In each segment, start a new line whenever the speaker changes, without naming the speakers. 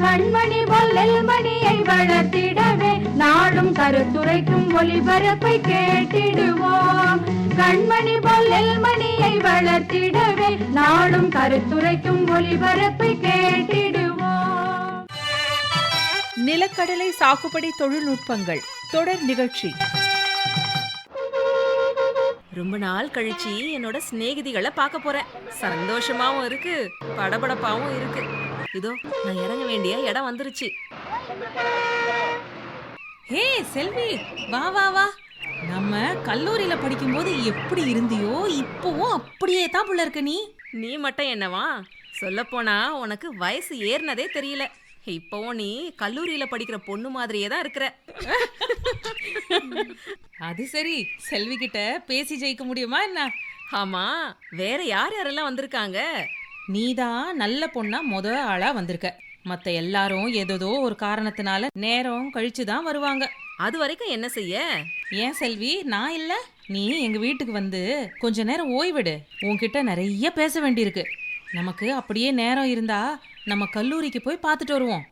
கண்மணி பொல்லல் மணியை வளர்த்திடவே நாடும் கருத்துரைக்கும் ஒளிபரப்பை கேட்டிடுவோம். கண்மணி பொல்லல் மணியை வளர்த்திடவே நாடும் கருத்துரைக்கும் ஒளிபரப்பை கேட்டிடுவோம்.
நிலக்கடலை சாகுபடி தொழில்நுட்பங்கள் தொடர் நிகழ்ச்சி.
ரொம்ப நாள் கழிச்சு என்னோட சிநேகிதிகளை பார்க்க போறேன். சந்தோஷமாவும் இருக்கு படபடப்பாவும் இருக்கு. இதோ நான் இறங்க வேண்டிய இடம் வந்துருச்சு.
ஹே செல்வி வா வா வா. நம்ம கல்லூரியில படிக்கும்போது எப்படி இருந்தியோ இப்பவும் அப்படியே தான் புள்ள இருக்க நீ.
நீ மட்டும் என்னவா? சொல்லப்போனா உனக்கு வயசு ஏறினதே தெரியல. இப்பவும் நீ கல்லூரியில படிக்கிற பொண்ணு மாதிரியே தான் இருக்கிற.
அது சரி. செல்வி கிட்ட பேசி ஜெயிக்க முடியுமா என்ன?
ஆமா வேற யார் யாரெல்லாம் வந்திருக்காங்க?
நீதான் நல்ல பொண்ணா முத ஆளா வந்திருக்க. மத்த எல்லாரும் ஏதோ ஒரு காரணத்தினால நேரம் கழிச்சு தான் வருவாங்க.
அது வரைக்கும் என்ன செய்ய?
ஏன் செல்வி நான் இல்ல. நீ எங்க வீட்டுக்கு வந்து கொஞ்ச நேரம் ஓய்விடு. உன்கிட்ட நிறைய பேச வேண்டியிருக்கு. நமக்கு அப்படியே நேரம் இருந்தா நம்ம கல்லூரிக்கு போய் பார்த்துட்டு வருவோம்.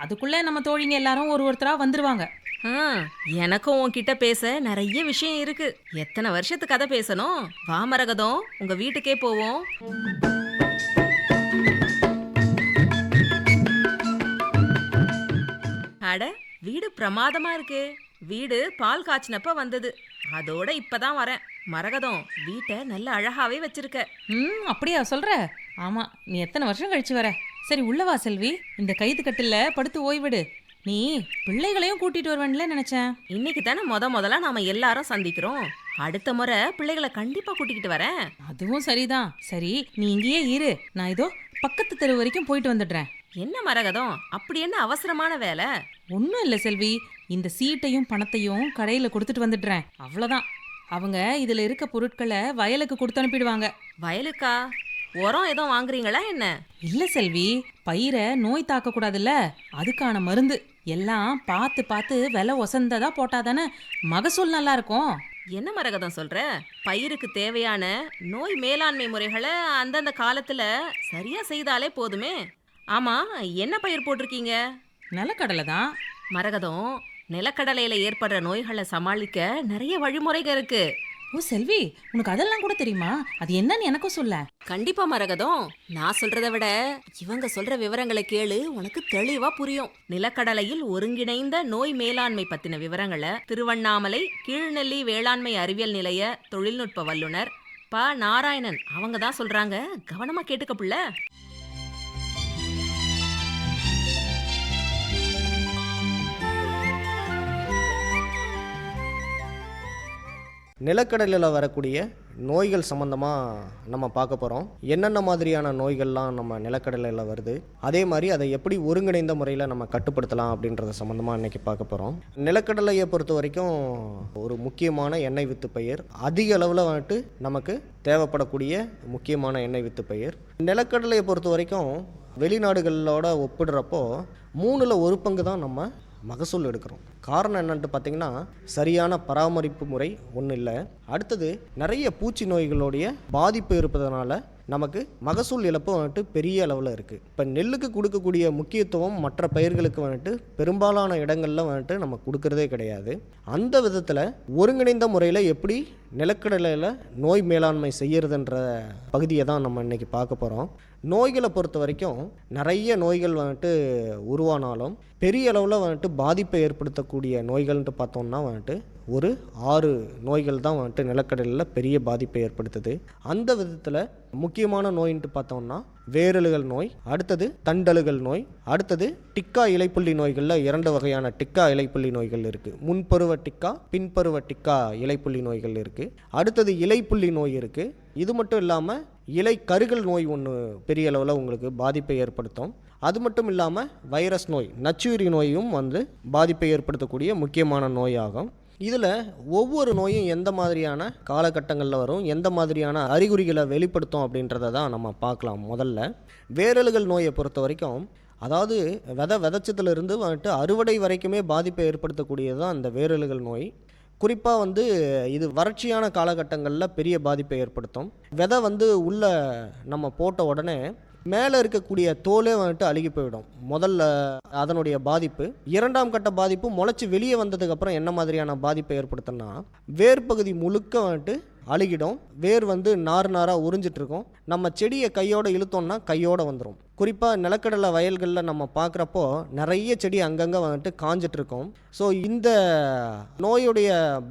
அதுக்குள்ள நம்ம தோழிங்க எல்லாரும் ஒரு ஒருத்தரா வந்துருவாங்க.
எனக்கும் உன்கிட்ட பேச நிறைய விஷயம் இருக்கு. எத்தனை வருஷத்து கதை பேசணும்? வாமரகதம் உங்க வீட்டுக்கே போவோம். அட வீடு பிரமாதமா இருக்கு. வீடு பால் காய்ச்சினப்ப வந்தது. அதோட இப்பதான் வரேன். மரகதம் வீட்டை நல்ல அழகாவே வச்சிருக்க.
ம் அப்படியா சொல்ற? ஆமா நீ எத்தனை வருஷம் கழிச்சு வர? சரி உள்ள வா செல்வி. இந்த கைது கட்டில்ல படுத்து ஓய்விடு. நீ பிள்ளைகளையும் கூட்டிட்டு வருவேன்ல நினைச்சேன்.
இன்னைக்கு தானே முத முதல்ல நாம எல்லாரும் சந்திக்கிறோம். அடுத்த முறை பிள்ளைகளை கண்டிப்பா கூட்டிக்கிட்டு வரேன்.
அதுவும் சரிதான். சரி நீ இங்கேயே இரு. நான் இதோ பக்கத்து தெரு வரைக்கும் போயிட்டு வந்துடுறேன்.
என்ன மரகதம்? அப்படி என்ன அவசரமான வேலை?
ஒன்றும் இல்லை செல்வி. இந்த சீட்டையும் பணத்தையும் கடையில் கொடுத்துட்டு வந்துடுறேன். அவ்வளோதான் அவங்க இதில் இருக்க பொருட்களை வயலுக்கு கொடுத்து அனுப்பிடுவாங்க.
வயலுக்கா? உரம் எதுவும் வாங்குறீங்களா என்ன?
இல்லை செல்வி. பயிரை நோய் தாக்கக்கூடாதுல்ல அதுக்கான மருந்து. எல்லாம் பார்த்து பார்த்து விலை ஒசந்ததா போட்டாதானே மகசூல் நல்லா இருக்கும்.
என்ன மரகதம் சொல்ற? பயிருக்கு தேவையான நோய் மேலாண்மை முறைகளை அந்தந்த காலத்துல சரியா செய்தாலே போதுமே. ஆமா என்ன பயிர் போட்டிருக்கீங்க?
நிலக்கடலை தான்
மரகதம். நிலக்கடலையில ஏற்படுற நோய்களை சமாளிக்க நிறைய வழிமுறைகள் இருக்கு.
ஓ செல்வி உனக்கு அதெல்லாம் கூட தெரியுமா? அது என்னன்னு எனக்கும் சொல்ல.
கண்டிப்பா மரகதம். நான் சொல்றதை விட இவங்க சொல்ற விவரங்களை கேளு உனக்கு தெளிவா புரியும். நிலக்கடலையில் ஒருங்கிணைந்த நோய் மேலாண்மை பத்தின விவரங்களை திருவண்ணாமலை கீழ்நெல்லி வேளாண்மை அறிவியல் நிலைய தொழில்நுட்ப வல்லுனர் ப. நாராயணன் அவங்க தான் சொல்றாங்க. கவனமா கேட்டுக்க புள்ள.
நிலக்கடலையில் வரக்கூடிய நோய்கள் சம்மந்தமாக நம்ம பார்க்க போகிறோம் என்னென்ன மாதிரியான நோய்கள்லாம் நம்ம நிலக்கடலையில் வருது அதே மாதிரி அதை எப்படி ஒருங்கிணைந்த முறையில் நம்ம கட்டுப்படுத்தலாம் அப்படின்றத சம்மந்தமாக இன்றைக்கி பார்க்க போகிறோம் நிலக்கடலையை பொறுத்த வரைக்கும் ஒரு முக்கியமான எண்ணெய் வித்து பயிர். அதிக அளவில் வந்துட்டு நமக்கு தேவைப்படக்கூடிய முக்கியமான எண்ணெய் வித்து பயிர். நிலக்கடலையை பொறுத்த வரைக்கும் வெளிநாடுகளோட ஒப்பிடுறப்போ மூணில் ஒரு பங்கு தான் நம்ம மகசூல் எடுக்கிறோம். காரணம் என்னன்ட்டு பார்த்தீங்கன்னா சரியான பராமரிப்பு முறை ஒன்றும் இல்லை அடுத்தது நிறைய பூச்சி நோய்களுடைய பாதிப்பு இருப்பதனால நமக்கு மகசூல் இழப்பு வந்துட்டு பெரிய அளவில் இருக்குது இப்போ நெல்லுக்கு கொடுக்கக்கூடிய முக்கியத்துவம் மற்ற பயிர்களுக்கு வந்துட்டு பெரும்பாலான இடங்களில் வந்துட்டு நம்ம கொடுக்கறதே கிடையாது. அந்த விதத்தில் ஒருங்கிணைந்த முறையில் எப்படி நிலக்கடலையில் நோய் மேலாண்மை செய்யறதுன்ற பகுதியை தான் நம்ம இன்னைக்கு பார்க்க போகிறோம் நோய்களை பொறுத்த வரைக்கும் நிறைய நோய்கள் வந்துட்டு உருவானாலும் பெரிய அளவில் வந்துட்டு பாதிப்பை ஏற்படுத்தக்கூடிய நோய்கள்ன்ட்டு பார்த்தோம்னா வந்துட்டு ஒரு ஆறு நோய்கள் தான் வந்துட்டு நிலக்கடலில் பெரிய பாதிப்பை ஏற்படுத்துது. அந்த விதத்தில் முக்கியமான நோயின்ட்டு பார்த்தோம்னா வேரலுகள் நோய் அடுத்தது தண்டலுகள் நோய் அடுத்தது டிக்கா இலைப்புள்ளி நோய்களில் இரண்டு வகையான டிக்கா இலைப்புள்ளி நோய்கள் இருக்குது முன்பருவ டிக்கா பின்பருவ டிக்கா இலைப்புள்ளி நோய்கள் இருக்குது அடுத்தது இலைப்புள்ளி நோய் இருக்குது இது மட்டும் இல்லாமல் இலை கருகல் நோய் ஒன்று பெரிய அளவில் உங்களுக்கு பாதிப்பை ஏற்படுத்தும். அது மட்டும் இல்லாமல் வைரஸ் நோய் நச்சுயிரி நோயும் வந்து பாதிப்பை ஏற்படுத்தக்கூடிய முக்கியமான நோயாகும். இதில் ஒவ்வொரு நோயும் எந்த மாதிரியான காலகட்டங்களில் வரும் எந்த மாதிரியான அறிகுறிகளை வெளிப்படுத்தும் அப்படின்றத தான் நம்ம பார்க்கலாம் முதல்ல. வேரலுகள் நோயை பொறுத்த வரைக்கும் அதாவது விதை விதைச்சதுலேருந்து வந்துட்டு அறுவடை வரைக்குமே பாதிப்பை ஏற்படுத்தக்கூடியது தான் இந்த வேரலுகள் நோய். குறிப்பாக வந்து இது வறட்சியான காலகட்டங்களில் பெரிய பாதிப்பை ஏற்படுத்தும். விதை வந்து உள்ள நம்ம போட்ட உடனே மேலே இருக்கக்கூடிய தோலே வந்துட்டு அழுகி போயிடும். முதல்ல அதனுடைய பாதிப்பு. இரண்டாம் கட்ட பாதிப்பு முளைச்சி வெளியே வந்ததுக்கப்புறம் என்ன மாதிரியான பாதிப்பை ஏற்படுத்தினா வேர் பகுதி முழுக்க வந்துட்டு அழுகிடும். வேர் வந்து நார் நாராக உறிஞ்சிட்ருக்கும் நம்ம செடியை கையோடு இழுத்தோம்னா கையோடு வந்துடும் குறிப்பாக நிலக்கடலை வயல்களில் நம்ம பார்க்குறப்போ நிறைய செடி அங்கங்கே வந்துட்டு காஞ்சிட்ருக்கோம் ஸோ இந்த நோயுடைய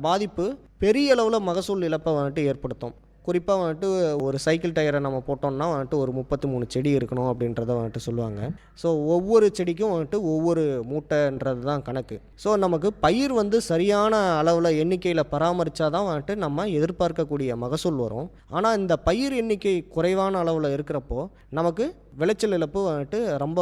பாதிப்பு பெரிய அளவில் மகசூல் இழப்பை வந்துட்டு ஏற்படுத்தும். குறிப்பாக வந்துட்டு ஒரு சைக்கிள் டயரை நம்ம போட்டோம்னா வந்துட்டு ஒரு முப்பத்தி மூணு செடி இருக்கணும் அப்படின்றத வந்துட்டு சொல்லுவாங்க. ஸோ ஒவ்வொரு செடிக்கும் வந்துட்டு ஒவ்வொரு மூட்டைன்றது தான் கணக்கு. ஸோ நமக்கு பயிர் வந்து சரியான அளவில் எண்ணிக்கையில் பராமரித்தா தான் வந்துட்டு நம்ம எதிர்பார்க்கக்கூடிய மகசூல் வரும். ஆனால் இந்த பயிர் எண்ணிக்கை குறைவான அளவில் இருக்கிறப்போ நமக்கு விளைச்சல் இழப்பு வந்துட்டு ரொம்ப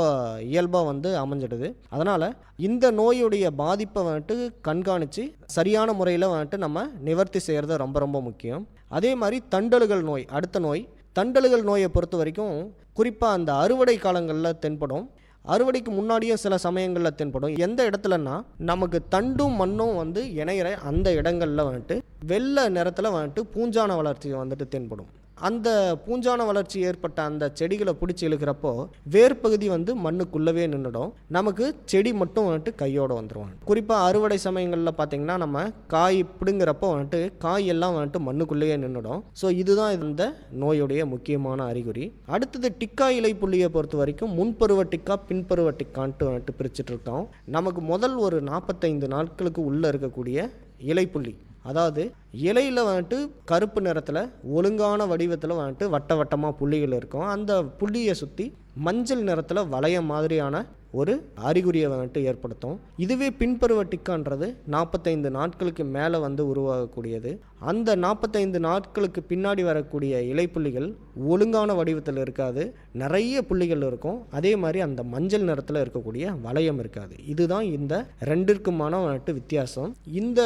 இயல்பாக வந்து அமைஞ்சிடுது. அதனால் இந்த நோயுடைய பாதிப்பை வந்துட்டு கண்காணித்து சரியான முறையில் வந்துட்டு நம்ம நிவர்த்தி செய்கிறது ரொம்ப ரொம்ப முக்கியம். அதே மாதிரி தண்டலுகள் நோய் அடுத்த நோய். தண்டலுகள் நோயை பொறுத்த வரைக்கும் குறிப்பாக அந்த அறுவடை காலங்களில் தென்படும். அறுவடைக்கு முன்னாடியே சில சமயங்களில் தென்படும். எந்த இடத்துலன்னா நமக்கு தண்டும் மண்ணும் வந்து இணையிற அந்த இடங்களில் வந்துட்டு வெள்ளை நிறத்தில் வந்துட்டு பூஞ்சான வளர்ச்சி வந்துட்டு தென்படும். அந்த பூஞ்சான வளர்ச்சி ஏற்பட்ட அந்த செடிகளை பிடிச்சி இழுக்கிறப்போ வேர் பகுதி வந்து மண்ணுக்குள்ளவே நின்றுடும் நமக்கு செடி மட்டும் வந்துட்டு கையோடு வந்துடும் குறிப்பாக அறுவடை சமயங்களில் பார்த்தீங்கன்னா நம்ம காய் பிடுங்குறப்போ வந்துட்டு காய் எல்லாம் வந்துட்டு மண்ணுக்குள்ளேயே நின்றுடும் ஸோ இதுதான் இந்த நோயுடைய முக்கியமான அறிகுறி. அடுத்தது டிக்கா இலை புள்ளியை பொறுத்த வரைக்கும் முன்பருவ டிக்கா பின்பருவ டிக்கான்ட்டு வந்துட்டு பிரிச்சுட்டு இருக்கோம். நமக்கு முதல் ஒரு நாற்பத்தைந்து நாட்களுக்கு உள்ளே இருக்கக்கூடிய இலைப்புள்ளி அதாவது இலையில் வந்துட்டு கருப்பு நிறத்தில் ஒழுங்கான வடிவத்தில் வந்துட்டு வட்ட வட்டமாக புள்ளிகள் இருக்கும். அந்த புள்ளியை சுற்றி மஞ்சள் நிறத்தில் வளையம் மாதிரியான ஒரு அறிகுறியை வந்துட்டு ஏற்படுத்தும். இதுவே பின்பருவ டிக்கான்றது நாற்பத்தைந்து நாட்களுக்கு மேலே வந்து உருவாகக்கூடியது. அந்த நாற்பத்தைந்து நாட்களுக்கு பின்னாடி வரக்கூடிய இலைப்புள்ளிகள் ஒழுங்கான வடிவத்தில் இருக்காது. நிறைய புள்ளிகள் இருக்கும். அதே மாதிரி அந்த மஞ்சள் நிறத்தில் இருக்கக்கூடிய வளையம் இருக்காது. இதுதான் இந்த ரெண்டிற்குமான வந்துட்டு வித்தியாசம். இந்த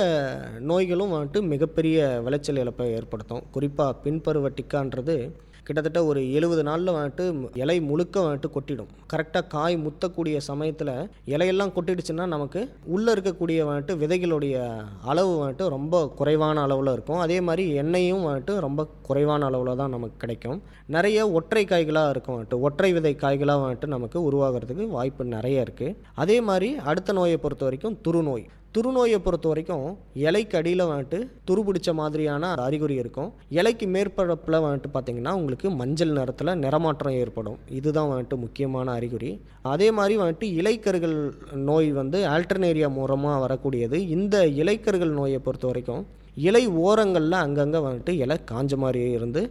நோய்களும் வந்துட்டு மிகப்பெரிய விளைச்சல் இழப்பை ஏற்படுத்தும். குறிப்பாக பின்பருவ டிக்கான்றது கிட்டத்தட்ட ஒரு எழுபது நாளில் வந்துட்டு இலை முழுக்க வந்துட்டு கொட்டிடும். கரெக்டாக காய் முத்தக்கூடிய சமயத்தில் இலையெல்லாம் கொட்டிடுச்சுன்னா நமக்கு உள்ளே இருக்கக்கூடிய வந்துட்டு விதைகளுடைய அளவு வந்துட்டு ரொம்ப குறைவான அளவில் இருக்கும். அதே மாதிரி எண்ணெயும் வந்துட்டு ரொம்ப குறைவான அளவில் தான் நமக்கு கிடைக்கும். நிறைய ஒற்றை காய்களாக இருக்கும் வந்துட்டு. ஒற்றை விதை காய்களாக வந்துட்டு நமக்கு உருவாகிறதுக்கு வாய்ப்பு நிறைய இருக்குது அதே மாதிரி அடுத்த நோயை பொறுத்த வரைக்கும் துருநோய். துருநோயை பொறுத்த வரைக்கும் இலைக்கு அடியில் வந்துட்டு துரு பிடிச்ச மாதிரியான அறிகுறி இருக்கும். இலைக்கு மேற்பரப்பில் வந்துட்டு பார்த்தீங்கன்னா உங்களுக்கு மஞ்சள் நிறத்தில் நிறமாற்றம் ஏற்படும். இதுதான் வந்துட்டு முக்கியமான அறிகுறி. அதே மாதிரி வந்துட்டு இலைக்கருகள் நோய் வந்து ஆல்டர்னேரியா மூலமாக வரக்கூடியது. இந்த இலைக்கருகள் நோயை பொறுத்த வரைக்கும் இலை ஓரங்களில் அங்கங்கே வந்துட்டு இலை காஞ்ச மாதிரியே இருந்து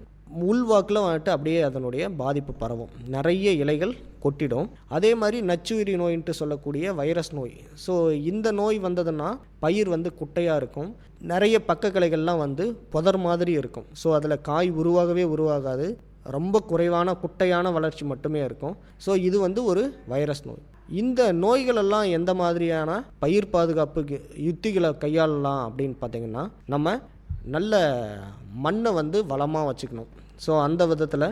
உள்வாக்கில் வந்துட்டு அப்படியே அதனுடைய பாதிப்பு பரவும். நிறைய இலைகள் கொட்டிடும். அதே மாதிரி நச்சுயிரி நோயின்ட்டு சொல்லக்கூடிய வைரஸ் நோய். ஸோ இந்த நோய் வந்ததுன்னா பயிர் வந்து குட்டையாக இருக்கும். நிறைய பக்க கிளைகள்லாம் வந்து புதர் மாதிரி இருக்கும். ஸோ அதில் காய் உருவாகவே உருவாகாது. ரொம்ப குறைவான குட்டையான வளர்ச்சி மட்டுமே இருக்கும். ஸோ இது வந்து ஒரு வைரஸ் நோய். இந்த நோய்களெல்லாம் எந்த மாதிரியான பயிர் பாதுகாப்பு யுத்திகளை கையாளலாம் அப்படின்னு பார்த்தீங்கன்னா நம்ம நல்ல மண்ணை வந்து வளமாக வச்சுக்கணும். ஸோ அந்த விதத்தில்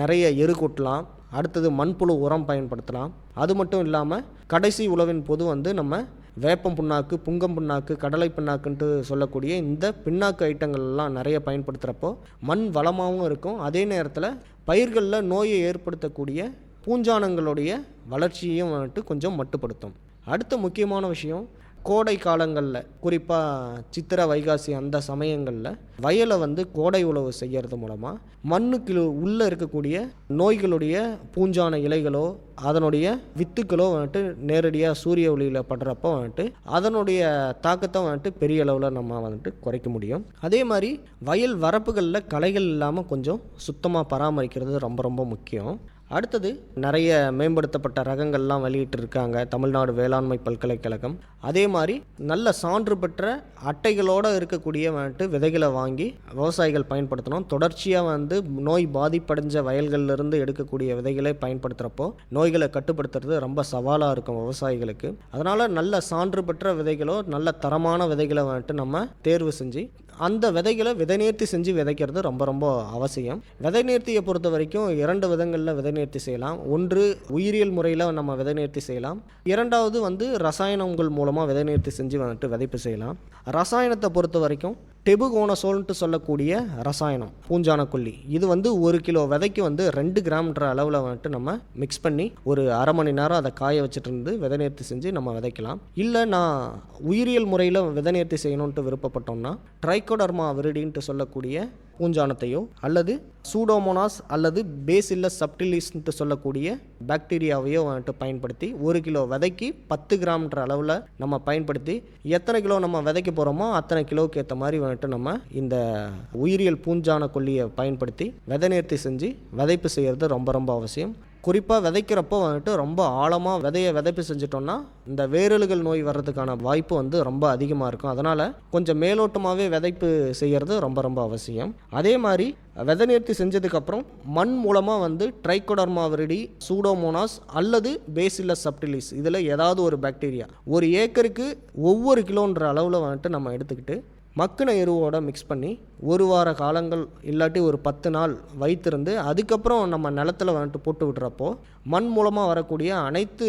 நிறைய எரு கொட்டலாம். அடுத்தது மண்புழு உரம் பயன்படுத்தலாம். அது மட்டும் இல்லாமல் கடைசி உழவின் போது வந்து நம்ம வேப்பம் புண்ணாக்கு புங்கம் புண்ணாக்கு கடலை புண்ணாக்குன்ட்டு சொல்லக்கூடிய இந்த பின்னாக்கு ஐட்டங்கள் எல்லாம் நிறைய பயன்படுத்துகிறப்போ மண் வளமாகவும் இருக்கும். அதே நேரத்தில் பயிர்களில் நோயை ஏற்படுத்தக்கூடிய பூஞ்சானங்களுடைய வளர்ச்சியையும் வந்துட்டு கொஞ்சம் மட்டுப்படுத்தும். அடுத்த முக்கியமான விஷயம் கோடை காலங்களில் குறிப்பாக சித்திரை வைகாசி அந்த சமயங்களில் வயலை வந்து கோடை உழவு செய்கிறது மூலமாக மண்ணுக்கு உள்ளே இருக்கக்கூடிய நோய்களுடைய பூஞ்சான இலைகளோ அதனுடைய வித்துக்களோ வந்துட்டு நேரடியாக சூரிய ஒளியில் படுறப்போ வந்துட்டு அதனுடைய தாக்கத்தை வந்துட்டு பெரிய அளவில் நம்ம வந்துட்டு குறைக்க முடியும். அதே மாதிரி வயல் வரப்புகளில் களைகள் இல்லாமல் கொஞ்சம் சுத்தமாக பராமரிக்கிறது ரொம்ப ரொம்ப முக்கியம். அடுத்தது நிறைய மேம்படுத்தப்பட்ட ரகங்கள்லாம் வெளியிட்டு இருக்காங்க தமிழ்நாடு வேளாண்மை பல்கலைக்கழகம். அதே மாதிரி நல்ல சான்று பெற்ற அட்டைகளோடு இருக்கக்கூடிய வந்துட்டு விதைகளை வாங்கி விவசாயிகள் பயன்படுத்தணும். தொடர்ச்சியாக வந்து நோய் பாதிப்படைஞ்ச வயல்கள்லேருந்து எடுக்கக்கூடிய விதைகளை பயன்படுத்துகிறப்போ நோய்களை கட்டுப்படுத்துறது ரொம்ப சவாலாக இருக்கும் விவசாயிகளுக்கு. அதனால் நல்ல சான்று பெற்ற விதைகளோ நல்ல தரமான விதைகளை வந்துட்டு நம்ம தேர்வு செஞ்சு அந்த விதைகளை விதைநேர்த்தி செஞ்சு விதைக்கிறது ரொம்ப ரொம்ப அவசியம். விதைநேர்த்தியை பொறுத்த வரைக்கும் இரண்டு விதங்களில் விதைநேர்த்தி செய்யலாம். ஒன்று உயிரியல் முறையில் நம்ம விதை நேர்த்தி செய்யலாம். இரண்டாவது வந்து ரசாயனங்கள் மூலமாக விதைநேர்த்தி செஞ்சு வந்துட்டு விதைப்பு செய்யலாம். ரசாயனத்தை பொறுத்த வரைக்கும் டெபுகோனசோல்ன்ட்டு சொல்லக்கூடிய ரசாயனம் பூஞ்சான கொல்லி இது வந்து ஒரு கிலோ விதைக்கு வந்து ரெண்டு கிராம்ன்ற அளவில் வந்துட்டு நம்ம மிக்ஸ் பண்ணி ஒரு அரை மணி நேரம் அதை காய வச்சுட்டு இருந்து விதை நேர்த்தி செஞ்சு நம்ம விதைக்கலாம். இல்லை நான் உயிரியல் முறையில் விதை நேர்த்தி செய்யணுன்ட்டு விருப்பப்பட்டோம்னா ட்ரைகோடர்மா விரிடின்ட்டு சொல்லக்கூடிய பூஞ்சானத்தையோ அல்லது சூடோமோனாஸ் அல்லது பேசில்லஸ் சப்டிலிஸ்ன்ட்டு சொல்லக்கூடிய பாக்டீரியாவையோ வந்துட்டு பயன்படுத்தி ஒரு கிலோ விதைக்கு பத்து கிராம்ன்ற அளவில் நம்ம பயன்படுத்தி எத்தனை கிலோ நம்ம விதைக்க போகிறோமோ அத்தனை கிலோவுக்கு ஏற்ற மாதிரி வந்துட்டு நம்ம இந்த உயிரியல் பூஞ்சான கொல்லியை பயன்படுத்தி விதை நேர்த்தி செஞ்சு விதைப்பு செய்கிறது ரொம்ப ரொம்ப அவசியம். குறிப்பாக விதைக்கிறப்போ வந்துட்டு ரொம்ப ஆழமாக விதையை விதைப்பு செஞ்சிட்டோம்னா இந்த வேரலுகள் நோய் வர்றதுக்கான வாய்ப்பு வந்து ரொம்ப அதிகமாக இருக்கும். அதனால் கொஞ்சம் மேலோட்டமாகவே விதைப்பு செய்கிறது ரொம்ப ரொம்ப அவசியம். அதே மாதிரி விதை நேர்த்தி செஞ்சதுக்கப்புறம் மண் மூலமாக வந்து ட்ரைகோடர்மாவிரிடி சூடோமோனாஸ் அல்லது பேசிலஸ் சப்டிலிஸ் இதில் ஏதாவது ஒரு பாக்டீரியா. ஒரு ஏக்கருக்கு ஒவ்வொரு கிலோன்ற அளவில் வந்துட்டு நம்ம எடுத்துக்கிட்டு மக்கின எருவோட மிக்ஸ் பண்ணி ஒரு வார காலங்கள் இல்லாட்டி ஒரு பத்து நாள் வைத்திருந்து அதுக்கப்புறம் நம்ம நிலத்துல வந்துட்டு போட்டு விடுறப்போ மண் மூலமாக வரக்கூடிய அனைத்து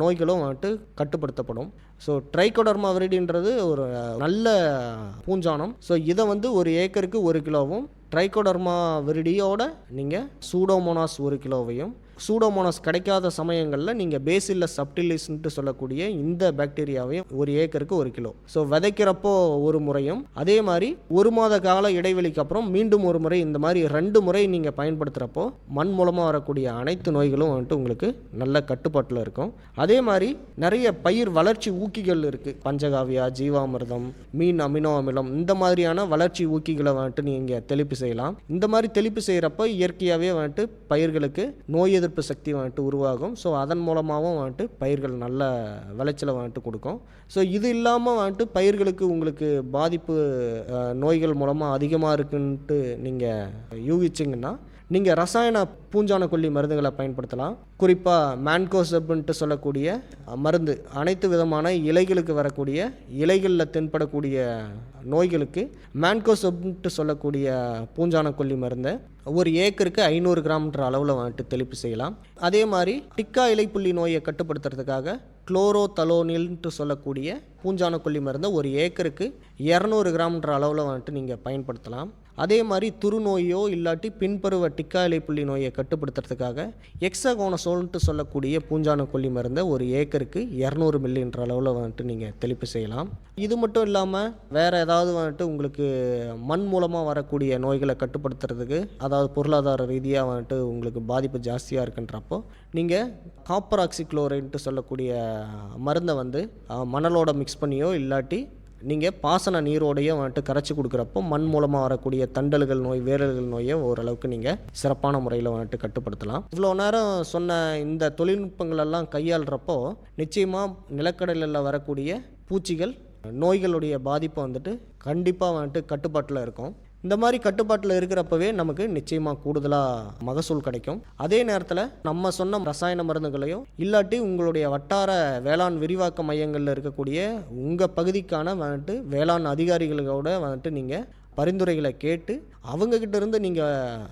நோய்களும் வந்துட்டு கட்டுப்படுத்தப்படும். ஸோ ட்ரைகோடர்மா விரிடின்றது ஒரு நல்ல பூஞ்சானம். ஸோ இதை வந்து ஒரு ஏக்கருக்கு ஒரு கிலோவும் ட்ரைகோடர்மா விரிடியோட நீங்கள் சூடோமோனாஸ் ஒரு கிலோவையும் சூடோமோனாஸ் கிடைக்காத சமயங்களில் நீங்கள் பேசில்ல சப்டிலிஸ்ன்ட்டு சொல்லக்கூடிய இந்த பாக்டீரியாவையும் ஒரு ஏக்கருக்கு ஒரு கிலோ ஸோ விதைக்கிறப்போ ஒரு முறையும் அதே மாதிரி ஒரு மாத கால இடைவெளிக்கு அப்புறம் மீண்டும் ஒரு முறை இந்த மாதிரி ரெண்டு முறை நீங்கள் பயன்படுத்துகிறப்போ மண் மூலமாக வரக்கூடிய அனைத்து நோய்களும் வந்துட்டு உங்களுக்கு நல்ல கட்டுப்பாட்டில் இருக்கும். அதே மாதிரி நிறைய பயிர் வளர்ச்சி ஊக்கிகள் இருக்குது பஞ்சகாவியா ஜீவாமிர்தம் மீன் அமினோ அமிலம் இந்த மாதிரியான வளர்ச்சி ஊக்கிகளை வந்துட்டு நீங்கள் தெளிப்பு செய்யலாம். இந்த மாதிரி தெளிப்பு செய்கிறப்ப இயற்கையாகவே வந்துட்டு பயிர்களுக்கு நோய் எதிர்ப்பு சக்தி வந்துட்டு உருவாகும். ஸோ அதன் மூலமாகவும் வந்துட்டு பயிர்கள் நல்ல விளைச்சலை வந்துட்டு கொடுக்கும். ஸோ இது இல்லாமல் வந்துட்டு பயிர்களுக்கு உங்களுக்கு பாதிப்பு நோய்கள் மூலமாக அதிகமாக இருக்குன்ட்டு நீங்கள் யூகிச்சிங்கன்னா நீங்கள் ரசாயன பூஞ்சான கொல்லி மருந்துகளை பயன்படுத்தலாம். குறிப்பாக மேன்கோசப்ன்ட்டு சொல்லக்கூடிய மருந்து. அனைத்து விதமான இலைகளுக்கு வரக்கூடிய இலைகளில் தென்படக்கூடிய நோய்களுக்கு மேன்கோசப்ன்ட்டு சொல்லக்கூடிய பூஞ்சான கொல்லி மருந்தை ஒரு ஏக்கருக்கு ஐநூறு கிராம்ன்ற அளவில் வந்துட்டு தெளிப்பு செய்யலாம். அதே மாதிரி டிக்கா இலைப்புள்ளி நோயை கட்டுப்படுத்துறதுக்காக குளோரோதலோனில்ன்ட்டு சொல்லக்கூடிய பூஞ்சான கொல்லி மருந்தை ஒரு ஏக்கருக்கு இரநூறு கிராம்ன்ற அளவில் வந்துட்டு நீங்கள் பயன்படுத்தலாம். அதே மாதிரி துருநோயோ இல்லாட்டி பின்பருவ டிக்கா இலைப்புள்ளி நோயை கட்டுப்படுத்துறதுக்காக எக்ஸகோனசோல்ன்ட்டு சொல்லக்கூடிய பூஞ்சான கொல்லி மருந்தை ஒரு ஏக்கருக்கு இரநூறு மில்லின்ற அளவில் வந்துட்டு நீங்கள் தெளிப்பு செய்யலாம். இது மட்டும் இல்லாமல் வேறு ஏதாவது வந்துட்டு உங்களுக்கு மண் மூலமாக வரக்கூடிய நோய்களை கட்டுப்படுத்துறதுக்கு அதாவது பொருளாதார ரீதியாக வந்துட்டு உங்களுக்கு பாதிப்பு ஜாஸ்தியாக இருக்குன்றப்போ நீங்கள் காப்பர் ஆக்சிக்ளோரைன்ட்டு சொல்லக்கூடிய மருந்தை வந்து மணலோட மிக்ஸ் பண்ணியோ இல்லாட்டி நீங்கள் பாசன நீரோடையோ வந்துட்டு கரைச்சி கொடுக்குறப்போ மண் மூலமாக வரக்கூடிய தண்டல்கள் நோய் வேரல்கள் நோயை ஓரளவுக்கு நீங்கள் சிறப்பான முறையில் வந்துட்டு கட்டுப்படுத்தலாம். இவ்வளோ நேரம் சொன்ன இந்த தொழில்நுட்பங்களெல்லாம் கையாளுறப்போ நிச்சயமாக நிலக்கடலில் வரக்கூடிய பூச்சிகள் நோய்களுடைய பாதிப்பு வந்துட்டு கண்டிப்பாக வந்துட்டு கட்டுப்பாட்டில் இருக்கும். இந்த மாதிரி கட்டுப்பாட்டில் இருக்கிறப்பவே நமக்கு நிச்சயமாக கூடுதலாக மகசூல் கிடைக்கும். அதே நேரத்தில் நம்ம சொன்ன ரசாயன மருந்துகளையும் இல்லாட்டி உங்களுடைய வட்டார வேளாண் விரிவாக்க மையங்களில் இருக்கக்கூடிய உங்கள் பகுதிக்கான வந்துட்டு வேளாண் அதிகாரிகளோட வந்துட்டு நீங்கள் பரிந்துரைகளை கேட்டு அவங்கக்கிட்ட இருந்து நீங்கள்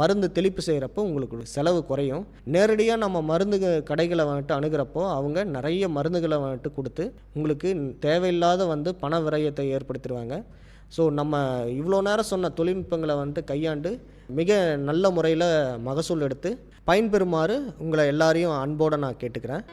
மருந்து தெளிப்பு செய்கிறப்போ உங்களுக்கு செலவு குறையும். நேரடியாக நம்ம மருந்து கடைகளை வந்துட்டு அணுகிறப்போ அவங்க நிறைய மருந்துகளை வந்துட்டு கொடுத்து உங்களுக்கு தேவையில்லாத வந்து பண விரயத்தை ஏற்படுத்திடுவாங்க. ஸோ நம்ம இவ்வளோ நேரம் சொன்ன தொழில்நுட்பங்களை வந்து கையாண்டு மிக நல்ல முறையில் மகசூல் எடுத்து பயன்பெறுமாறு உங்களை எல்லாரையும் அன்போடு நான் கேட்டுக்கிறேன்.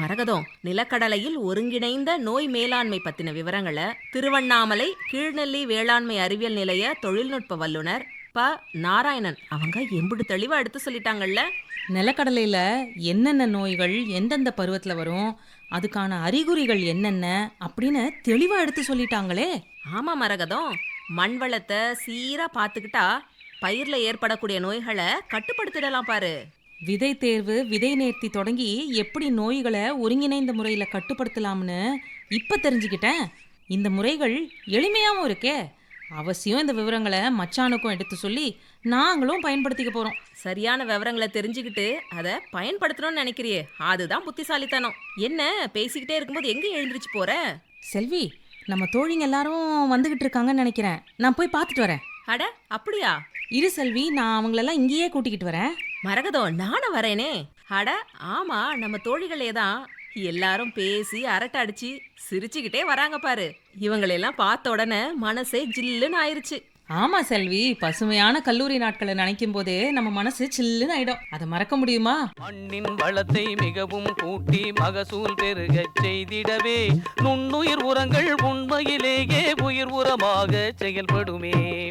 மரகதம் நிலக்கடலையில் ஒருங்கிணைந்த நோய் மேலாண்மை பத்தின விவரங்களை திருவண்ணாமலை கீழ்நெல்லி வேளாண்மை அறிவியல் நிலைய தொழில்நுட்ப வல்லுனர் ப. நாராயணன். அவங்க எம்பிடு தெளிவா எடுத்து சொல்லிட்டாங்கல்ல?
நிலக்கடலையில என்னென்ன நோய்கள் எந்தெந்த பருவத்தில் வரும்? அதுக்கான அறிகுறிகள் என்னென்ன? அப்படின்னு தெளிவா எடுத்து சொல்லிட்டாங்களே.
ஆமா மரகதம். மண் வளத்தை சீரா பார்த்துக்கிட்டா பயிர்ல ஏற்படக்கூடிய நோய்களை கட்டுப்படுத்திடலாம் பாரு.
விதை தேர்வு விதை நேர்த்தி தொடங்கி எப்படி நோய்களை ஒருங்கிணைந்த முறையில் கட்டுப்படுத்தலாம்னு இப்போ தெரிஞ்சுக்கிட்டேன். இந்த முறைகள் எளிமையாகவும் இருக்கே. அவசியம் இந்த விவரங்களை மச்சானுக்கும் எடுத்து சொல்லி நாங்களும் பயன்படுத்திக்க போகிறோம்
சரியான விவரங்களை தெரிஞ்சுக்கிட்டு அதை பயன்படுத்தணும்னு நினைக்கிறியே. அதுதான் புத்திசாலித்தனம். என்ன பேசிக்கிட்டே இருக்கும்போது எங்க எழுந்திருச்சு போற?
செல்வி நம்ம தோழிங்க எல்லாரும் வந்துகிட்டு இருக்காங்கன்னு நினைக்கிறேன். நான் போய் பார்த்துட்டு வரேன்.
அட அப்படியா?
இரு செல்வி நான் அவங்களெல்லாம் இங்கேயே கூட்டிக்கிட்டு வரேன்.
மரகதம் நானும் வரேனே. அட ஆமா நம்ம தோழிகளே தான். எல்லாரும் பேசி அரட்டை அடிச்சு சிரிச்சுக்கிட்டே வராங்க பாரு. இவங்களெல்லாம் பார்த்த உடனே மனசே ஜில்லுன்னு ஆயிருச்சு.
ஆமா செல்வி பசுமையான கல்லூரி நாட்களை நினைக்கும் போதே நம்ம மனசு சில்லுன்னு ஆயிடும். அதை மறக்க முடியுமா?
மண்ணின் வளத்தை மிகவும் கூட்டி மகசூல் பெருக செய்திடவே நுண்ணுயிர் உரங்கள் உண்மையிலேயே உயிர் உரமாக செயல்படுமே.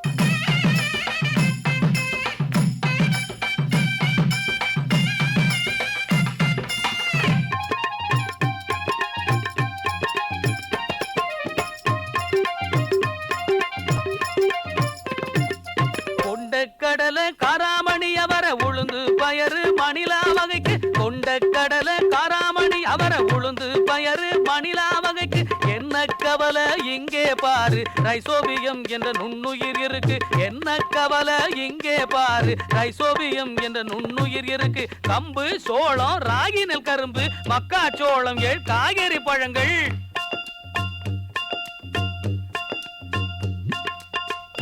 அது பயரு மணிலா வகைக்கு. என்ன கவலை? இங்கே பாரு. ரைசோபியம் என்ற நுண்ணுயிர் இருக்கு. என்ன கவலை? இங்கே பாரு. ரைசோபியம் என்ற நுண்ணுயிர் இருக்கு. கம்பு சோளம் ராகி நெல் கரும்பு மக்காச்சோளம் ஏழ் காய்கறி பழங்கள்.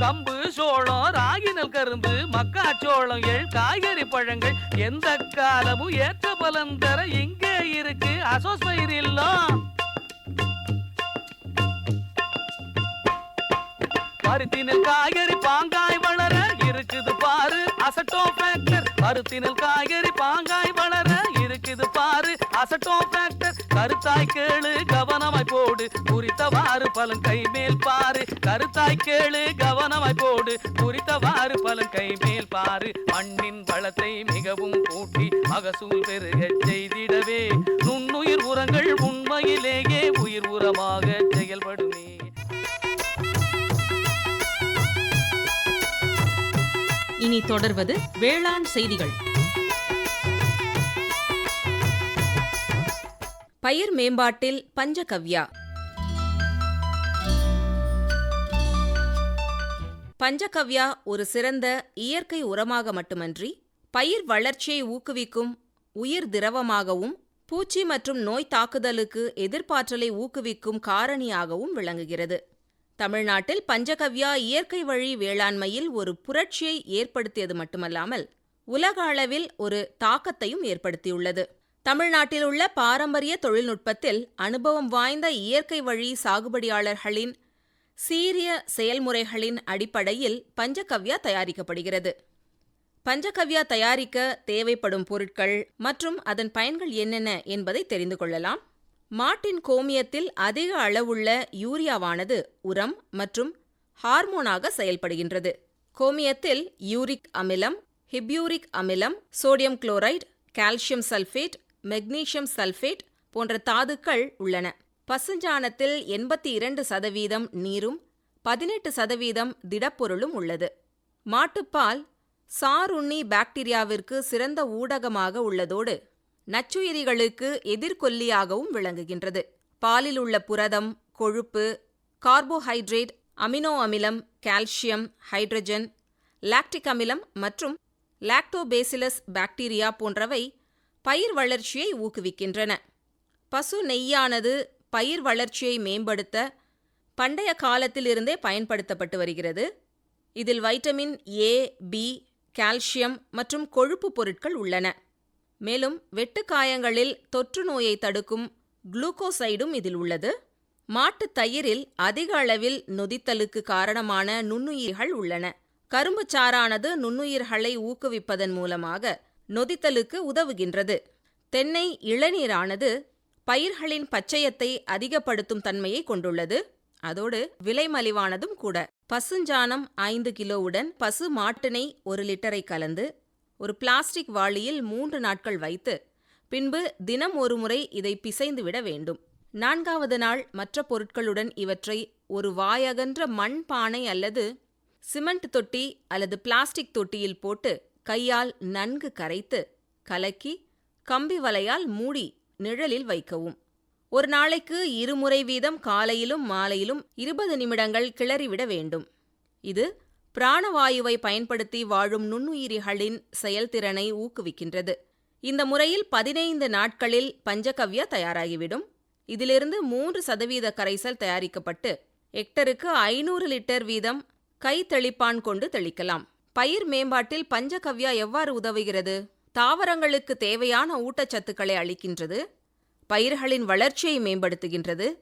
கம்பு சோளம் ராகி நெல் கரும்பு மக்காச்சோளம் எள் காய்கறி பழங்கள். எந்த காலமும் ஏற்ற பலன் தர இங்கே இருக்கு. அசோஸ்பயிர் இல்லம். பருத்தினில் காய்கறி பாங்காய் வளர இருக்குது பாரு. அசட்டோ ஃபேக்டர் பருத்தினில் காய்கறி பாங்காய் அசட்டோ கருத்தாய் கேளு கவனமாய் போடு. குறித்தவாறு பலன் கை மேல் பாரு. கருத்தாய் கேளு கவனமாய் போடு. குறித்தவாறு பலன் கை மேல் பாரு. மண்ணின் வளத்தை மிகவும் கூட்டி மகசூல் பெருகச் செய்திடவே. நுண்ணுயிர் உரங்கள் உண்மையிலேயே உயிர் உரமாக செயல்படுமே.
இனி தொடர்வது வேளாண் செய்திகள்.
பயிர் மேம்பாட்டில் பஞ்சகவ்யா. பஞ்சகவ்யா ஒரு சிறந்த இயற்கை உரமாக மட்டுமன்றி பயிர் வளர்ச்சியை ஊக்குவிக்கும் உயிர் திரவமாகவும் பூச்சி மற்றும் நோய் தாக்குதலுக்கு எதிர்ப்பாற்றலை ஊக்குவிக்கும் காரணியாகவும் விளங்குகிறது. தமிழ்நாட்டில் பஞ்சகவ்யா இயற்கை வழி வேளாண்மையில் ஒரு புரட்சியை ஏற்படுத்தியது மட்டுமல்லாமல் உலக அளவில் ஒரு தாக்கத்தையும் ஏற்படுத்தியுள்ளது. தமிழ்நாட்டில் உள்ள பாரம்பரிய தொழில்நுட்பத்தில் அனுபவம் வாய்ந்த இயற்கை வழி சாகுபடியாளர்களின் சீரிய செயல்முறைகளின் அடிப்படையில் பஞ்சகவ்யா தயாரிக்கப்படுகிறது. பஞ்சகவ்யா தயாரிக்க தேவைப்படும் பொருட்கள் மற்றும் அதன் பயன்கள் என்னென்ன என்பதை தெரிந்து கொள்ளலாம். மாட்டின் கோமியத்தில் அதிக அளவுள்ள யூரியாவானது உரம் மற்றும் ஹார்மோனாக செயல்படுகின்றது. கோமியத்தில் யூரிக் அமிலம் ஹிப்யூரிக் அமிலம் sodium chloride calcium sulphate magnesium sulphate போன்ற தாதுக்கள் உள்ளன. பசுஞ்சாணத்தில் எண்பத்தி இரண்டு சதவீதம் நீரும் பதினெட்டு சதவீதம் திடப்பொருளும் உள்ளது. மாட்டுப்பால் சாருண்ணி பாக்டீரியாவிற்கு சிறந்த ஊடகமாக உள்ளதோடு நச்சுயிரிகளுக்கு எதிர்கொல்லியாகவும் விளங்குகின்றது. பாலில் உள்ள புரதம் கொழுப்பு கார்போஹைட்ரேட் அமினோ அமிலம் கால்சியம் ஹைட்ரஜன் லாக்டிக் அமிலம் மற்றும் லாக்டோபேசிலஸ் பாக்டீரியா போன்றவை பயிர் வளர்ச்சியை ஊக்குவிக்கின்றன. பசு நெய்யானது பயிர் வளர்ச்சியை மேம்படுத்த பண்டைய காலத்திலிருந்தே பயன்படுத்தப்பட்டு வருகிறது. இதில் வைட்டமின் ஏ பி கால்சியம் மற்றும் கொழுப்பு பொருட்கள் உள்ளன. மேலும் வெட்டுக்காயங்களில் தொற்று நோயை தடுக்கும் குளுக்கோசைடும் இதில் உள்ளது. மாட்டுத் தயிரில் அதிக அளவில் நொதித்தலுக்கு காரணமான நுண்ணுயிர்கள் உள்ளன. கரும்புச் சாறானது நுண்ணுயிர்களை ஊக்குவிப்பதன் மூலமாக நொதித்தலுக்கு உதவுகின்றது. தென்னை இளநீரானது பயிர்களின் பச்சையத்தை அதிகப்படுத்தும் தன்மையை கொண்டுள்ளது. அதோடு விலை மலிவானதும் கூட. பசுஞ்சாணம் ஐந்து கிலோவுடன் பசு மாட்டினை ஒரு லிட்டரை கலந்து ஒரு பிளாஸ்டிக் வாளியில் மூன்று நாட்கள் வைத்து பின்பு தினம் ஒரு முறை இதை பிசைந்து விட வேண்டும். நான்காவது நாள் மற்ற பொருட்களுடன் இவற்றை ஒரு வாயகன்ற மண் பானை அல்லது சிமெண்ட் தொட்டி அல்லது பிளாஸ்டிக் தொட்டியில் போட்டு கையால் நன்கு கரைத்து கலக்கி கம்பி வலையால் மூடி நிழலில் வைக்கவும். ஒரு நாளைக்கு இருமுறை வீதம் காலையிலும் மாலையிலும் இருபது நிமிடங்கள் கிளறிவிட வேண்டும். இது பிராணவாயுவை பயன்படுத்தி வாழும் நுண்ணுயிரிகளின் செயல்திறனை ஊக்குவிக்கின்றது. இந்த முறையில் பதினைந்து நாட்களில் பஞ்சகவ்யா தயாராகிவிடும். இதிலிருந்து மூன்று சதவீத கரைசல் தயாரிக்கப்பட்டு ஹெக்டருக்கு ஐநூறு லிட்டர் வீதம் கை தெளிப்பான் கொண்டு தெளிக்கலாம். பயிர் மேம்பாட்டில் பஞ்சகவ்யா எவ்வாறு உதவுகிறது? தாவரங்களுக்கு தேவையான ஊட்டச்சத்துக்களை அளிக்கின்றது. பயிர்களின் வளர்ச்சியை மேம்படுத்துகின்றது.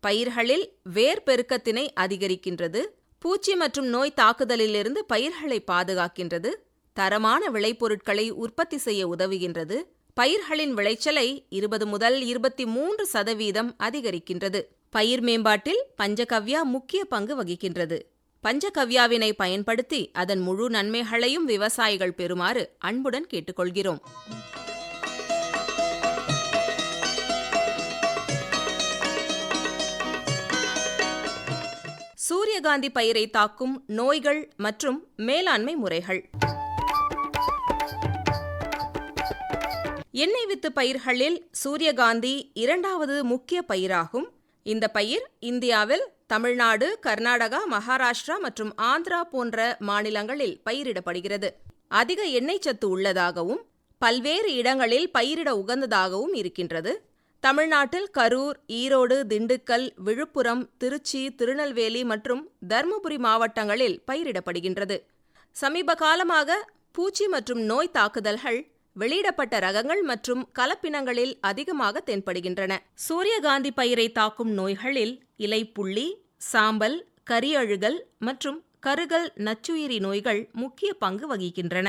பயிர்களில் வேர் பெருக்கத்தினை அதிகரிக்கின்றது. பூச்சி மற்றும் நோய் தாக்குதலிலிருந்து பயிர்களை பாதுகாக்கின்றது. தரமான விளைபொருட்களை உற்பத்தி செய்ய உதவுகின்றது. பயிர்களின் விளைச்சலை இருபது முதல் இருபத்தி மூன்று சதவீதம் அதிகரிக்கின்றது. பயிர் மேம்பாட்டில் பஞ்சகவ்யா முக்கிய பங்கு வகிக்கின்றது. பஞ்சகவ்யாவினை பயன்படுத்தி அதன் முழு நன்மைகளையும் விவசாயிகள் பெறுமாறு அன்புடன் கேட்டுக்கொள்கிறோம். சூரியகாந்தி பயிரை தாக்கும் நோய்கள் மற்றும் மேலாண்மை முறைகள். எண்ணெய் வித்து பயிர்களில் சூரியகாந்தி இரண்டாவது முக்கிய பயிராகும் இந்த பயிர் இந்தியாவில் தமிழ்நாடு கர்நாடகா மகாராஷ்டிரா மற்றும் ஆந்திரா போன்ற மாநிலங்களில் பயிரிடப்படுகிறது. அதிக எண்ணெய் சத்து உள்ளதாகவும் பல்வேறு இடங்களில் பயிரிட உகந்ததாகவும் இருக்கின்றது. தமிழ்நாட்டில் கரூர் ஈரோடு திண்டுக்கல் விழுப்புரம் திருச்சி திருநெல்வேலி மற்றும் தருமபுரி மாவட்டங்களில் பயிரிடப்படுகின்றது. சமீப காலமாக பூச்சி மற்றும் நோய் தாக்குதல்கள் வெளியிடப்பட்ட ரகங்கள் மற்றும் கலப்பினங்களில் அதிகமாக தென்படுகின்றன. சூரியகாந்தி பயிரை தாக்கும் நோய்களில் இலைப்புள்ளி சாம்பல் கரியழுகல் மற்றும் கருகல் நச்சுயிரி நோய்கள் முக்கிய பங்கு வகிக்கின்றன.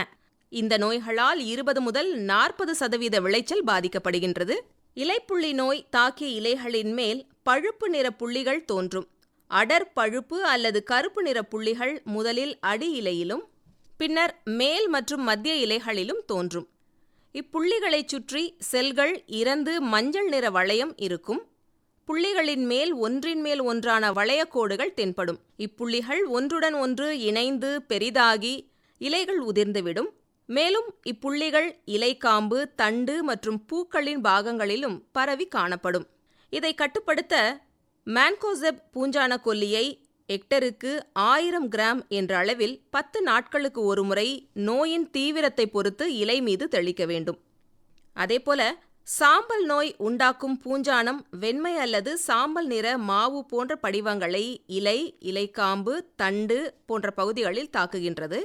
இந்த நோய்களால் இருபது முதல் நாற்பது சதவீத விளைச்சல் பாதிக்கப்படுகின்றது. இலைப்புள்ளி நோய் தாக்கிய இலைகளின் மேல் பழுப்பு நிற புள்ளிகள் தோன்றும். அடர் பழுப்பு அல்லது கருப்பு நிற புள்ளிகள் முதலில் அடி இலையிலும் பின்னர் மேல் மற்றும் மத்திய இலைகளிலும் தோன்றும். இப்புள்ளிகளைச் சுற்றி செல்கள் இறந்து மஞ்சள் நிற வளையம் இருக்கும். புள்ளிகளின் மேல் ஒன்றின் மேல் ஒன்றான வளையக்கோடுகள் தென்படும். இப்புள்ளிகள் ஒன்றுடன் ஒன்று இணைந்து பெரிதாகி இலைகள் உதிர்ந்துவிடும். மேலும் இப்புள்ளிகள் இலைக்காம்பு தண்டு மற்றும் பூக்களின் பாகங்களிலும் பரவி காணப்படும். இதை கட்டுப்படுத்த மேன்கோசெப் பூஞ்சான கொல்லியை ஹெக்டருக்கு ஆயிரம் கிராம் என்ற அளவில் பத்து நாட்களுக்கு ஒருமுறை நோயின் தீவிரத்தை பொறுத்து இலை மீது தெளிக்க வேண்டும். அதேபோல சாம்பல் நோய் உண்டாக்கும் பூஞ்சானம் வெண்மை அல்லது சாம்பல் நிற மாவு போன்ற படிவங்களை இலை இலைக்காம்பு தண்டு போன்ற பகுதிகளில் தாக்குகின்றது.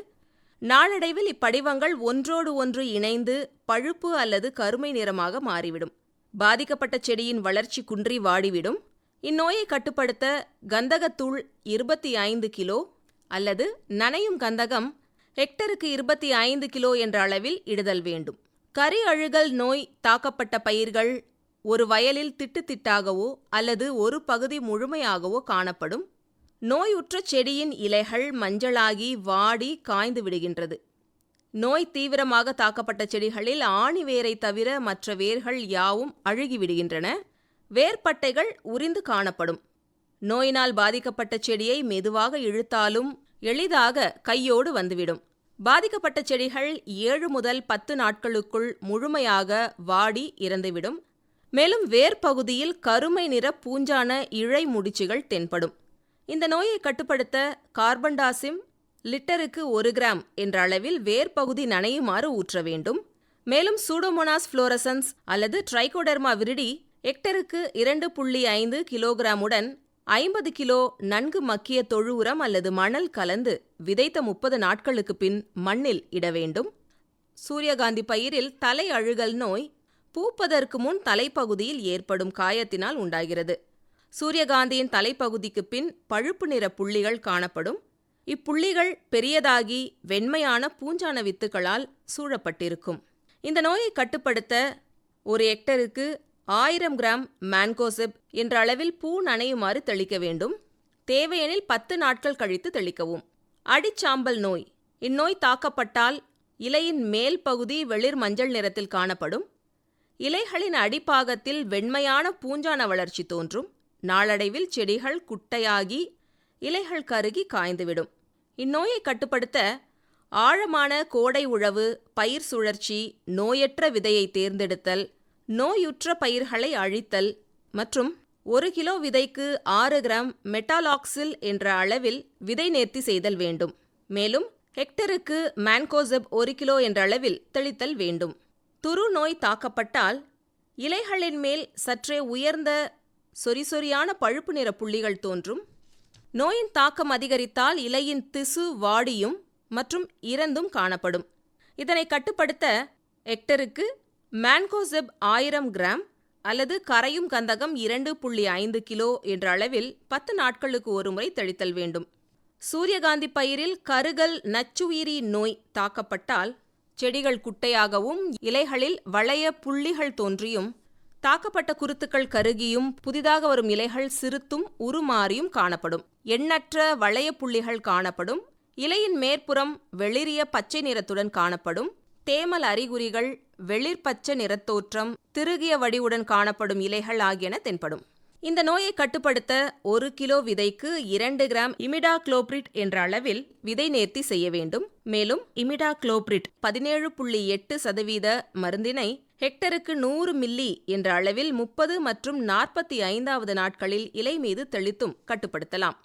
நாளடைவில் இப்படிவங்கள் ஒன்றோடு ஒன்று இணைந்து பழுப்பு அல்லது கருமை நிறமாக மாறிவிடும். பாதிக்கப்பட்ட செடியின் வளர்ச்சி குன்றி வாடிவிடும். இந்நோயை கட்டுப்படுத்த கந்தகத்தூள் இருபத்தி ஐந்து கிலோ அல்லது நனையும் கந்தகம் ஹெக்டருக்கு இருபத்தி ஐந்து கிலோ என்ற அளவில் இடுதல் வேண்டும். கரி அழுகல் நோய் தாக்கப்பட்ட பயிர்கள் ஒரு வயலில் திட்டு திட்டாகவோ அல்லது ஒரு பகுதி முழுமையாகவோ காணப்படும். நோயுற்ற செடியின் இலைகள் மஞ்சளாகி வாடி காய்ந்து விடுகின்றது. நோய் தீவிரமாக தாக்கப்பட்ட செடிகளில் ஆணி வேரை தவிர மற்ற வேர்கள் யாவும் அழுகிவிடுகின்றன வேர்ப்பட்டைகள் உரிந்து காணப்படும். நோயினால் பாதிக்கப்பட்ட செடியை மெதுவாக இழுத்தாலும் எளிதாக கையோடு வந்துவிடும். பாதிக்கப்பட்ட செடிகள் ஏழு முதல் பத்து நாட்களுக்குள் முழுமையாக வாடி இறந்துவிடும். மேலும் வேர் பகுதியில் கருமை நிற பூஞ்சான இழை முடிச்சுகள் தென்படும். இந்த நோயை கட்டுப்படுத்த கார்பன்டாசிம் லிட்டருக்கு ஒரு கிராம் என்ற அளவில் வேர்ப்பகுதி நனையுமாறு ஊற்ற வேண்டும். மேலும் சூடோமோனாஸ் ஃப்ளோரசன்ஸ் அல்லது ட்ரைகோடெர்மா விரிடி ஹெக்டருக்கு இரண்டு புள்ளி ஐந்து கிலோகிராமுடன் ஐம்பது கிலோ நன்கு மக்கிய தொழு உரம் அல்லது மணல் கலந்து விதைத்த முப்பது நாட்களுக்கு பின் மண்ணில் இட வேண்டும். சூரியகாந்தி பயிரில் தலை அழுகல் நோய் பூப்பதற்கு முன் தலைப்பகுதியில் ஏற்படும் காயத்தினால் உண்டாகிறது. சூரியகாந்தியின் தலைப்பகுதிக்கு பின் பழுப்பு நிற புள்ளிகள் காணப்படும். இப்புள்ளிகள் பெரியதாகி வெண்மையான பூஞ்சான வித்துக்களால் சூழப்பட்டிருக்கும். இந்த நோயை கட்டுப்படுத்த ஒரு ஹெக்டருக்கு ஆயிரம் கிராம் மேன்கோசெப் என்ற அளவில் பூ நனையுமாறு தெளிக்க வேண்டும். தேவையெனில் பத்து நாட்கள் கழித்து தெளிக்கவும். அடிச்சாம்பல் நோய். இந்நோய் தாக்கப்பட்டால் இலையின் மேல் பகுதி வெளிர் மஞ்சள் நிறத்தில் காணப்படும். இலைகளின் அடிப்பாகத்தில் வெண்மையான பூஞ்சான வளர்ச்சி தோன்றும். நாளடைவில் செடிகள் குட்டையாகி இலைகள் கருகி காய்ந்துவிடும். இந்நோயை கட்டுப்படுத்த ஆழமான கோடை உழவு பயிர் சுழற்சி நோயற்ற விதையை தேர்ந்தெடுத்தல் நோயுற்ற பயிர்களை அழித்தல் மற்றும் ஒரு கிலோ விதைக்கு ஆறு கிராம் மெட்டாலாக்சில் என்ற அளவில் விதை நேர்த்தி செய்தல் வேண்டும். மேலும் ஹெக்டருக்கு மேன்கோசெப் ஒரு கிலோ என்ற அளவில் தெளித்தல் வேண்டும். துரு நோய் தாக்கப்பட்டால் இலைகளின் மேல் சற்றே உயர்ந்த சொரிசொரியான பழுப்பு நிற புள்ளிகள் தோன்றும். நோயின் தாக்கம் அதிகரித்தால் இலையின் திசு வாடியும் மற்றும் இறந்தும் காணப்படும். இதனை கட்டுப்படுத்த ஹெக்டருக்கு மேன்கோசெப் ஆயிரம் கிராம் அல்லது கரையும் கந்தகம் இரண்டு புள்ளி ஐந்து கிலோ என்ற அளவில் பத்து நாட்களுக்கு ஒருமுறை தெளித்தல் வேண்டும். சூரியகாந்தி பயிரில் கருகல் நச்சுயிரி நோய் தாக்கப்பட்டால் செடிகள் குட்டையாகவும் இலைகளில் வளைய புள்ளிகள் தோன்றியும் தாக்கப்பட்ட குருத்துக்கள் கருகியும் புதிதாக வரும் இலைகள் சிறுத்தும் உருமாறியும் காணப்படும். எண்ணற்ற வளைய புள்ளிகள் காணப்படும். இலையின் மேற்புறம் வெளிரிய பச்சை நிறத்துடன் காணப்படும். தேமல் அறிகுறிகள் வெளிர் பச்சை நிறத்தோற்றம் திருகிய வடிவுடன் காணப்படும் இலைகள் ஆகியன தென்படும். இந்த நோயை கட்டுப்படுத்த ஒரு கிலோ விதைக்கு இரண்டு கிராம் இமிடாக்ளோபிரிட் என்ற அளவில் விதை நேர்த்தி செய்ய வேண்டும். மேலும் இமிடாக்ளோபிரிட் பதினேழு புள்ளி எட்டு சதவீத மருந்தினை ஹெக்டருக்கு நூறு மில்லி என்ற அளவில் முப்பது மற்றும் நாற்பத்தி ஐந்தாவது நாட்களில் இலை மீது தெளித்தும் கட்டுப்படுத்தலாம்.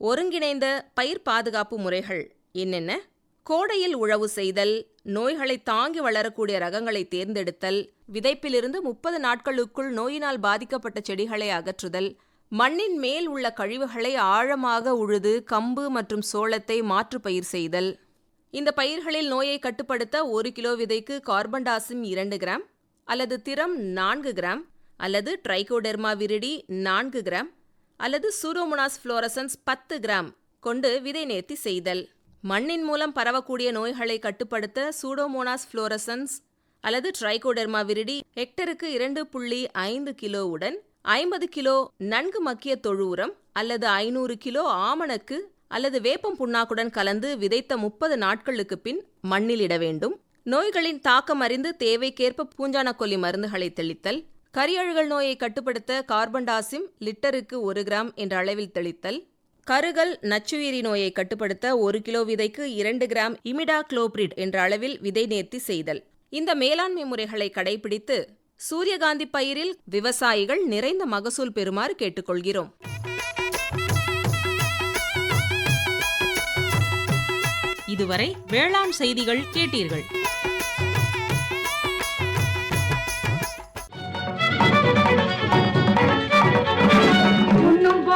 ஒருங்கிணைந்த பயிர் பாதுகாப்பு முறைகள் என்னென்ன? கோடையில் உழவு செய்தல் நோய்களை தாங்கி வளரக்கூடிய ரகங்களை தேர்ந்தெடுத்தல் விதைப்பிலிருந்து முப்பது நாட்களுக்குள் நோயினால் பாதிக்கப்பட்ட செடிகளை அகற்றுதல் மண்ணின் மேல் உள்ள கழிவுகளை ஆழமாக உழுது கம்பு மற்றும் சோளத்தை மாற்றுப்பயிர் செய்தல். இந்த பயிர்களில் நோயை கட்டுப்படுத்த ஒரு கிலோ விதைக்கு கார்பன்டாசிம் இரண்டு கிராம் அல்லது திரம் நான்கு கிராம் அல்லது ட்ரைகோடெர்மா விரிடி நான்கு கிராம் அல்லது சூரோமோனாஸ் ஃப்ளோரசன்ஸ் பத்து கிராம் கொண்டு விதை நேர்த்தி செய்தல். மண்ணின் மூலம் பரவக்கூடிய நோய்களை கட்டுப்படுத்த சூடோமோனாஸ் ஃப்ளோரசன்ஸ் அல்லது ட்ரைகோடெர்மா விரிடி ஹெக்டருக்கு இரண்டு புள்ளி ஐந்து கிலோவுடன் ஐம்பது கிலோ நன்கு மக்கிய தொழு உரம் அல்லது ஐநூறு கிலோ ஆமணக்கு அல்லது வேப்பம் புண்ணாக்குடன் கலந்து விதைத்த முப்பது நாட்களுக்கு பின் மண்ணில் இட வேண்டும். நோய்களின் தாக்கம் அறிந்து தேவைக்கேற்ப பூஞ்சானக்கொல்லி மருந்துகளை தெளித்தல் கரியழுகல் நோயை கட்டுப்படுத்த கார்பன் டாசிம் லிட்டருக்கு ஒரு கிராம் என்ற அளவில் தெளித்தல் கருகல் நச்சுயிரி நோயை கட்டுப்படுத்த ஒரு கிலோ விதைக்கு இரண்டு கிராம் இமிடா குளோப்ரிட் என்ற அளவில் விதை நேர்த்தி செய்தல். இந்த மேலாண்மை முறைகளை கடைபிடித்து சூரியகாந்தி பயிரில் விவசாயிகள் நிறைந்த மகசூல் பெறுமாறு கேட்டுக்கொள்கிறோம்.
இதுவரை வேளாண் செய்திகள் கேட்டீர்கள்.